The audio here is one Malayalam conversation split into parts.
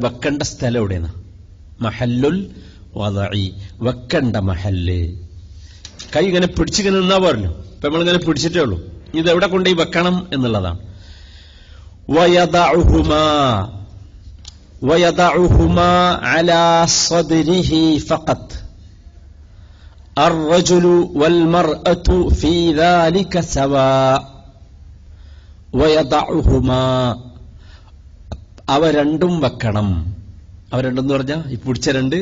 വെക്കേണ്ട സ്ഥലം എവിടെയാണ് മഹല്ലുൽ വദഇ വെക്കേണ്ട മഹല്ല് കൈ ഇങ്ങനെ പിടിച്ചിങ്ങനെ നിന്നാ പറഞ്ഞു ഇപ്പൊ നമ്മളിങ്ങനെ പിടിച്ചിട്ടേ ഉള്ളൂ ഇത് എവിടെ കൊണ്ടുപോയി വെക്കണം എന്നുള്ളതാണ് വയദഉഹുമാ വയദഉഹുമാ അലാ സദ്രിഹി ഫഖത്ത് الرجل والمرأة في ذلك سواء ويضعهما അവ രണ്ടും വെക്കണം. അവ രണ്ടെന്ന് പറഞ്ഞാൽ ഈ പിടിച്ച രണ്ട്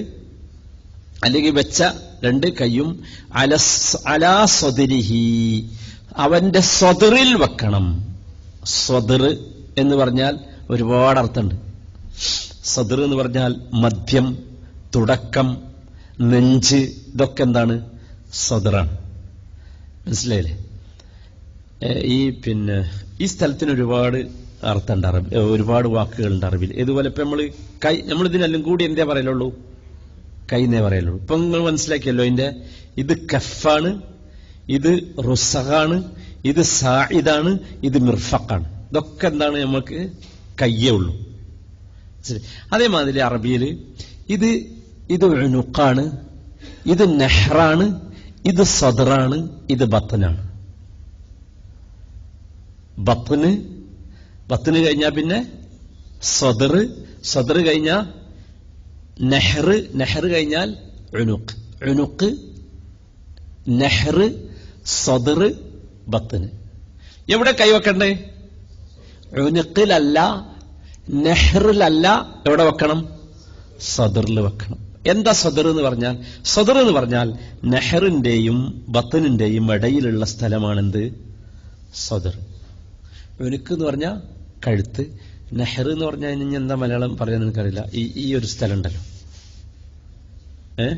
അല്ലെങ്കിൽ വെച്ച രണ്ട് കൈയും അലസ് അലാ സ്വതിരിഹി. അവന്റെ സ്വതിറിൽ വെക്കണം. സ്വതിർ എന്ന് പറഞ്ഞാൽ ഒരുപാട് അർത്ഥമുണ്ട്. സദർ എന്ന് പറഞ്ഞാൽ മദ്യം തുടക്കം നെഞ്ച് ഇതൊക്കെ എന്താണ്? സദറാണ് മനസ്സിലായില്ലേ? ഈ പിന്നെ ഈ സ്ഥലത്തിന് ഒരുപാട് അർത്ഥമുണ്ട് അറബി. ഒരുപാട് വാക്കുകളുണ്ട് അറബിൽ ഇതുപോലെ ഇപ്പൊ നമ്മൾ കൈ നമ്മൾ ഇതിനെല്ലാം കൂടി എന്തേ പറയലുള്ളൂ? കൈ എന്നേ പറയലുള്ളൂ. ഇപ്പൊ നിങ്ങൾ മനസ്സിലാക്കിയല്ലോ ഇതിന്റെ. ഇത് കഫാണ് ഇത് റുസഹാണ് ഇത് സായിദാണ് ഇത് മിർഫക്കാണ് ഇതൊക്കെ എന്താണ് നമുക്ക് കയ്യേ ഉള്ളൂ. അതേമാതിരി അറബിയിൽ ഇത് ഇത് നുക്കാണ് ഇത് നെഹ്റാണ് ഇത് സദറാണ് ഇത് ബത്തനാണ്. ബത്തന് ബത്തന് കഴിഞ്ഞാൽ പിന്നെ സദർ സദർ കഴിഞ്ഞാൽ നെഹ്റ് നെഹ്റ് കഴിഞ്ഞാൽ ഉനുക്ക് ഉനുക്ക് നെഹ്റ് സദർ ബത്തിന്. എവിടെ കൈവെക്കണ്ടേ ഉനുക്കിലല്ല നെഹ്റിലല്ല എവിടെ വെക്കണം? സദറിൽ വെക്കണം. എന്താ സദർ എന്ന് പറഞ്ഞാൽ? സദർ എന്ന് പറഞ്ഞാൽ നെഹറിന്റെയും ബത്തനിന്റെയും ഇടയിലുള്ള സ്ഥലമാണെന്ത്? സദർ. ഉനുക്ക് എന്ന് പറഞ്ഞാൽ കഴുത്ത്. നെഹർ എന്ന് പറഞ്ഞാൽ ഇനി എന്താ മലയാളം പറയാൻ എനിക്കറിയില്ല. ഈ ഈ ഒരു സ്ഥലം ഉണ്ടല്ലോ ഏ?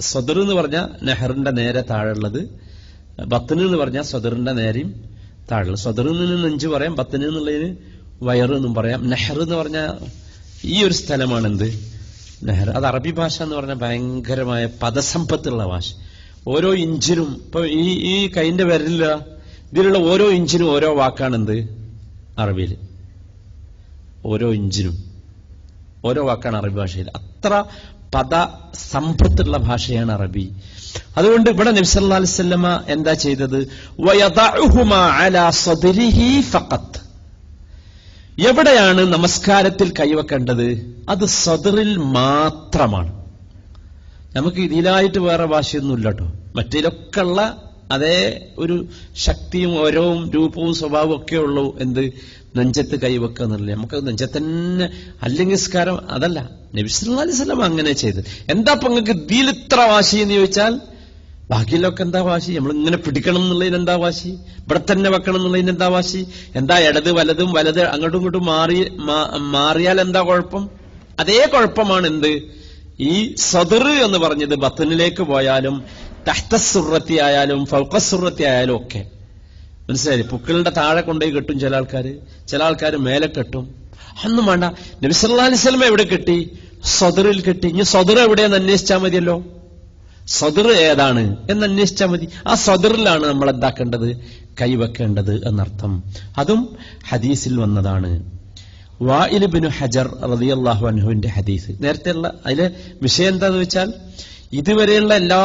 സ്വദർ എന്ന് പറഞ്ഞാൽ നെഹറിന്റെ നേരെ താഴെയുള്ളത്. ബത്തന് എന്ന് പറഞ്ഞാൽ സ്വദറിന്റെ നേരെയും താഴെ സ്വദറിൽ നിന്ന് നെഞ്ച് പറയാം ബത്തന് എന്നുള്ളതിന് വയറ് എന്നും പറയാം. നെഹർ എന്ന് പറഞ്ഞാൽ ഈ ഒരു സ്ഥലമാണ് എന്ത് നെഹർ അത് അറബി ഭാഷ എന്ന് പറഞ്ഞാൽ ഭയങ്കരമായ പദസമ്പത്തുള്ള ഭാഷ. ഓരോ ഇഞ്ചിനും ഇപ്പൊ ഈ ഈ കൈന്റെ വിരലില്ല ഇതിലുള്ള ഓരോ ഇഞ്ചിനും ഓരോ വാക്കാണ് എന്ത് അറബിയിൽ ഓരോ ഇഞ്ചിനും ഓരോ വാക്കാണ് അറബി ഭാഷയിൽ. അത്ര പദ സമ്പത്തുള്ള ഭാഷയാണ് അറബി. അതുകൊണ്ട് ഇവിടെ നബ്സല്ലാ അലിസ്വല്ലമ എന്താ ചെയ്തത്? എവിടെയാണ് നമസ്കാരത്തിൽ കൈവെക്കേണ്ടത്? അത് സദറിൽ മാത്രമാണ്. നമുക്ക് ഇതിലായിട്ട് വേറെ ഭാഷയൊന്നുമില്ല കേട്ടോ. മറ്റേലൊക്കെ ഉള്ള അതേ ഒരു ശക്തിയും ഓരവും രൂപവും സ്വഭാവവും ഒക്കെ ഉള്ളൂ എന്ത് നെഞ്ചത്ത് കൈവെക്കുക എന്നുള്ളത്. നമുക്ക് നെഞ്ചത്തന്നെ അല്ലെങ്കിൽ സ്കാരം അതല്ല. നബി സല്ലല്ലാഹു അലൈഹി വസല്ലം അങ്ങനെ ചെയ്ത് എന്താ ഇപ്പൊ നിങ്ങൾക്ക് ഇതിൽ ഇത്ര വാശി എന്ന് ചോദിച്ചാൽ ബാക്കിയിലൊക്കെ എന്താ വാശി? നമ്മൾ ഇങ്ങനെ പിടിക്കണം എന്നുള്ളതിന് എന്താ വാശി? ഇവിടെ തന്നെ വെക്കണം എന്നുള്ളതിന് എന്താ വാശി? എന്താ ഇടത് വലതും വലത് അങ്ങോട്ടും ഇങ്ങോട്ടും മാറി മാറിയാൽ എന്താ കുഴപ്പം? അതേ കുഴപ്പമാണ് എന്ത്? ഈ സദർ എന്ന് പറഞ്ഞത് ബത്തനിലേക്ക് പോയാലും തഹ്തസുറത്തി ആയാലും ഫൗക്കസുറത്തി ആയാലും ഒക്കെ. മനസ്സിലായി പുക്കളുടെ താഴെ കൊണ്ടുപോയി കെട്ടും ചില ആൾക്കാർ ചില ആൾക്കാർ മേലെ കെട്ടും. അന്നും വേണ്ട. നബി സല്ലല്ലാഹു അലൈഹി വസല്ലം എവിടെ കെട്ടി? സദറിൽ കെട്ടി. ഇനി സദർ എവിടെയെന്ന് അന്വേഷിച്ചാൽ മതിയല്ലോ? സദർ ഏതാണ്? എന്ന് അന്വേഷിച്ചാൽ മതി. ആ സദറിലാണ് നമ്മൾ എന്താക്കേണ്ടത്? കൈവെക്കേണ്ടത് എന്നർത്ഥം. അതും ഹദീസിൽ വന്നതാണ്. വായിലുബിനു ഹജർ റളിയല്ലാഹു അനുഹുവിന്റെ ഹദീസ്. നേരത്തെയുള്ള അതിലെ വിഷയം എന്താന്ന് വെച്ചാൽ ഇതുവരെയുള്ള എല്ലാ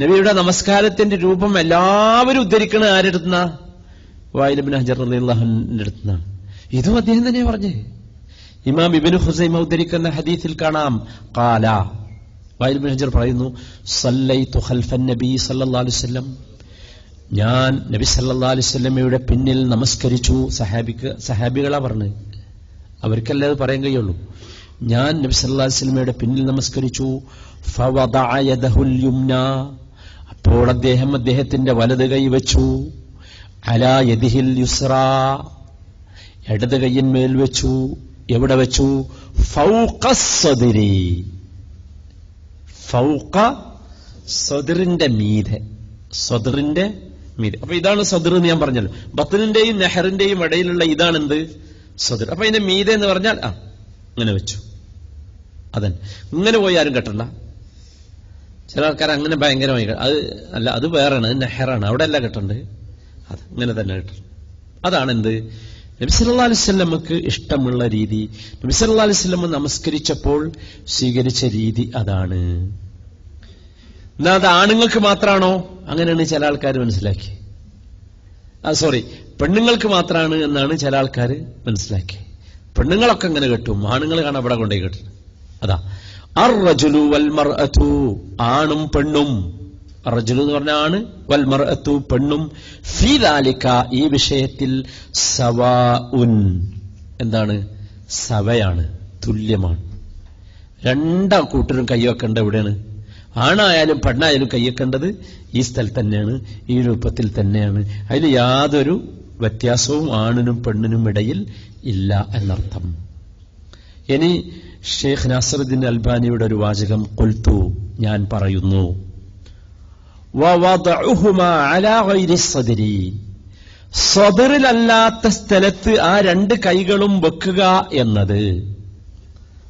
നബിയുടെ നമസ്കാരത്തിന്റെ രൂപം എല്ലാവരും ഉദ്ധരിക്കണ ആരെടുത്തുന്ന വായിലബിൻ ഹജർ അള്ളാഹുന്റെ അടുത്തുനിന്നാണ് ഇതും അദ്ദേഹം തന്നെ പറഞ്ഞേ. ഇമാം ഇബിൻ ഹുസൈമ ഉദ്ധരിക്കുന്ന ഹദീസിൽ കാണാം. കാല വായിലബിൻ ഹജർ പറയുന്നു സല്ലൈതു നബി അലൈഹി വസല്ലം. ഞാൻ നബി സല്ലല്ലാഹു അലൈഹി വസല്ലമയുടെ പിന്നിൽ നമസ്കരിച്ചു. സഹാബിക്ക് സഹാബികളാ പറഞ്ഞു അവർക്കല്ലേ അത് പറയാൻ കഴിയുള്ളൂ. ഞാൻ നബി സല്ലാ അലൈഹി വസല്ലമയുടെ പിന്നിൽ നമസ്കരിച്ചു. അപ്പോൾ അദ്ദേഹം അദ്ദേഹത്തിന്റെ വലത് കൈ വെച്ചു. അലാ യദിഹിൽ യുസ്ര. ഇടത് കൈയിന്മേൽ വെച്ചു. എവിടെ വെച്ചു? സദരി. ഫൗഖ സദറിന്റെ മീതെ. സദറിന്റെ മീതെ. അപ്പൊ ഇതാണ് സദർ എന്ന് ഞാൻ പറഞ്ഞല്ലോ. ബത്തിനിന്റെയും നെഹറിന്റെയും ഇടയിലുള്ള ഇതാണ് എന്ത് സദർ. അപ്പൊ ഇതിന്റെ മീതെ എന്ന് പറഞ്ഞാൽ ആ ഇങ്ങനെ വെച്ചു. അതൻ. ഇങ്ങനെ പോയി ആരും കെട്ടണ്ട. ചില ആൾക്കാർ അങ്ങനെ ഭയങ്കരമായി അത് അല്ല അത് വേറെയാണ് അത് നെഹറാണ്. അവിടെ അല്ല കെട്ടണ്ട്. അത് ഇങ്ങനെ തന്നെ കെട്ടണം അതാണ് എന്ത്? നബിസല്ലാ ഇഷ്ടമുള്ള രീതി. നബിസല്ലാ അലിസ്വല്ലമ്മ നമസ്കരിച്ചപ്പോൾ സ്വീകരിച്ച രീതി അതാണ്. എന്നാ അത് ആണുങ്ങൾക്ക് മാത്രമാണോ അങ്ങനെയാണ് ചില ആൾക്കാർ മനസ്സിലാക്കി ആ സോറി പെണ്ണുങ്ങൾക്ക് മാത്രമാണ് എന്നാണ് ചില ആൾക്കാർ മനസ്സിലാക്കി പെണ്ണുങ്ങളൊക്കെ ഇങ്ങനെ കെട്ടും. ആണുങ്ങൾ കാണാൻ ഇവിടെ കൊണ്ടേ കെട്ടും അതാ. അർറജുലു വൽമർഅതു ആണും പെണ്ണും. റജുലു എന്ന് പറഞ്ഞ ആണ് വൽമർഅത്തു പെണ്ണും. ഫീലാലിക്ക ഈ വിഷയത്തിൽ സവാ ഉൻ എന്താണ്? സവയാണ് തുല്യമാണ്. രണ്ടാ കൂട്ടരും കൈവെക്കേണ്ട എവിടെയാണ്? ആണായാലും പെണ്ണായാലും കൈവെക്കേണ്ടത് ഈ സ്ഥലത്ത് തന്നെയാണ് ഈ രൂപത്തിൽ തന്നെയാണ്. അതിൽ യാതൊരു വ്യത്യാസവും ആണിനും പെണ്ണിനും ഇടയിൽ ഇല്ല എന്നർത്ഥം. ഇനി ഷെയ്ഖ് നാസറുദ്ദീൻ അൽബാനിയുടെ ഒരു വാചകം കൊൽത്തു ഞാൻ പറയുന്നു. സദറിലല്ലാത്ത സ്ഥലത്ത് ആ രണ്ട് കൈകളും വെക്കുക എന്നത്.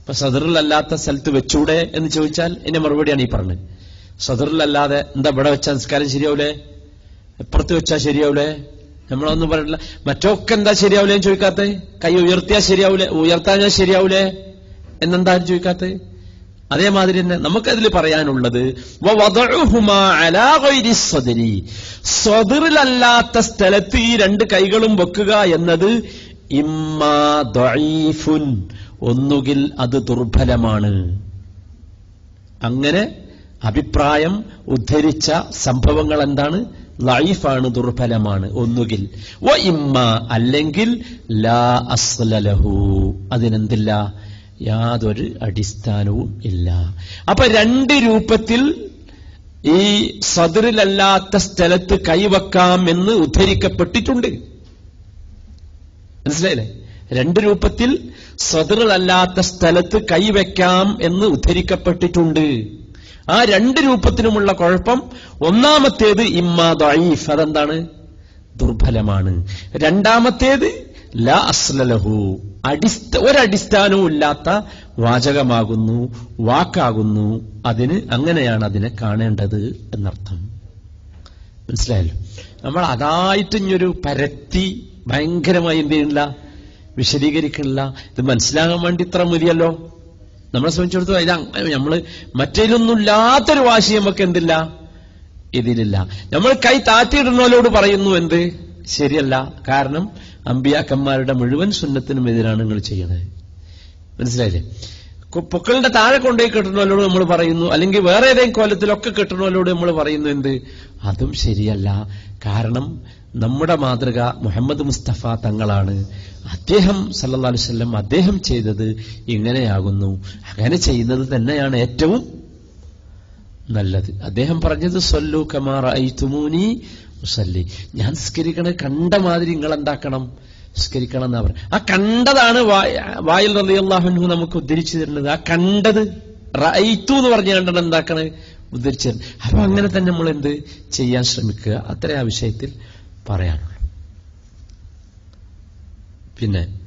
ഇപ്പൊ സദറിലല്ലാത്ത സ്ഥലത്ത് വെച്ചൂടെ എന്ന് ചോദിച്ചാൽ എന്റെ മറുപടിയാണ് ഈ പറഞ്ഞത്. സദറിലല്ലാതെ എന്താ ഇവിടെ വെച്ചാൽ സംസ്കാരം ശരിയാവൂലേ? എപ്പുറത്ത് വെച്ചാൽ ശരിയാവൂലേ? നമ്മളൊന്നും പറഞ്ഞില്ല മറ്റൊക്കെ എന്താ ശരിയാവൂലേ ചോദിക്കാത്ത കൈ ഉയർത്തിയാ ശരിയാവൂലേ? ഉയർത്താഞ്ഞാൽ ശരിയാവൂലേ? എന്നെന്താ ചോദിക്കാത്ത അതേമാതിരി തന്നെ നമുക്കതിൽ പറയാനുള്ളത് സ്വതിറിലല്ലാത്ത സ്ഥലത്ത് ഈ രണ്ട് കൈകളും വെക്കുക എന്നത് ഇമ്മാ ഒന്നുകിൽ അത് ദുർബലമാണ്. അങ്ങനെ അഭിപ്രായം ഉദ്ധരിച്ച സംഭവങ്ങൾ എന്താണ് ലൈഫാണ് ദുർബലമാണ് ഒന്നുകിൽ. വ ഇമ്മ അല്ലെങ്കിൽ ലാ അസ്ലലഹു അതിനെന്തില്ല? യാതൊരു അടിസ്ഥാനവും ഇല്ല. അപ്പൊ രണ്ട് രൂപത്തിൽ ഈ സദറിലല്ലാത്ത സ്ഥലത്ത് കൈവക്കാം എന്ന് ഉദ്ധരിക്കപ്പെട്ടിട്ടുണ്ട്. മനസ്സിലായില്ലേ? രണ്ട് രൂപത്തിൽ സദറിലല്ലാത്ത സ്ഥലത്ത് കൈവയ്ക്കാം എന്ന് ഉദ്ധരിക്കപ്പെട്ടിട്ടുണ്ട്. ആ രണ്ട് രൂപത്തിനുമുള്ള കുഴപ്പം ഒന്നാമത്തേത് ഇമ്മാ ദൈഫ് അതെന്താണ്? ദുർബലമാണ്. രണ്ടാമത്തേത് ലാ അസ്ലലഹു അടിസ്ഥ ഒരടിസ്ഥാനവും ഇല്ലാത്ത വാചകമാകുന്നു വാക്കാകുന്നു. അതിന് അങ്ങനെയാണ് അതിനെ കാണേണ്ടത് എന്നർത്ഥം. മനസ്സിലായല്ലോ? നമ്മൾ അതായിട്ട് ഇനിയൊരു പരത്തി ഭയങ്കരമായി എന്ത് ചെയ്യണില്ല വിശദീകരിക്കണില്ല. ഇത് മനസ്സിലാകാൻ വേണ്ടി ഇത്ര മതിയല്ലോ? നമ്മളെ സംബന്ധിച്ചിടത്തോളം ഇത് അങ്ങ- നമ്മൾ മറ്റേലൊന്നും ഇല്ലാത്തൊരു വാശി നമുക്ക് എന്തില്ല? ഇതിലില്ല. നമ്മൾ കൈ താത്തിയിടുന്നവരോട് പറയുന്നു എന്ത്? ശരിയല്ല. കാരണം അമ്പിയാക്കന്മാരുടെ മുഴുവൻ സുന്നത്തിനും എതിരാണ് നിങ്ങൾ ചെയ്യുന്നത്. മനസ്സിലായില്ലേ? പൊക്കളിന്റെ താഴെ കൊണ്ടുപോയി കെട്ടുന്നവരോട് നമ്മൾ പറയുന്നു. അല്ലെങ്കിൽ വേറെ ഏതെങ്കിലും കോലത്തിലൊക്കെ കെട്ടുന്നവരോട് നമ്മൾ പറയുന്നു എന്ത്? അതും ശരിയല്ല. കാരണം നമ്മുടെ മാതൃക മുഹമ്മദ് മുസ്തഫ തങ്ങളാണ്. അദ്ദേഹം സല്ലല്ലാഹു അലൈഹി വസല്ലം അദ്ദേഹം ചെയ്തത് ഇങ്ങനെയാകുന്നു. അങ്ങനെ ചെയ്യുന്നത് തന്നെയാണ് ഏറ്റവും നല്ലത്. അദ്ദേഹം പറഞ്ഞത് സൊല്ലു കമാർ തുമൂനി മുസല്ലി ഞാൻ സ്കരിക്കണ കണ്ട മാതിരി നിങ്ങൾ എന്താക്കണം നിസ്കരിക്കണം എന്നാ പറഞ്ഞു. ആ കണ്ടതാണ് വായ- വായിൽ റലിയല്ലാഹുനു നമുക്ക് ഉദ്ധരിച്ചു തരുന്നത്. ആ കണ്ടത് റൈത്തു എന്ന് പറഞ്ഞ കണ്ടത് എന്താക്കണ്? ഉദ്ധരിച്ചു തരുന്നത് അപ്പൊ അങ്ങനെ തന്നെ നമ്മൾ എന്ത് ചെയ്യാൻ ശ്രമിക്കുക. അത്ര ആ വിഷയത്തിൽ പറയാനുള്ളൂ. പിന്നെ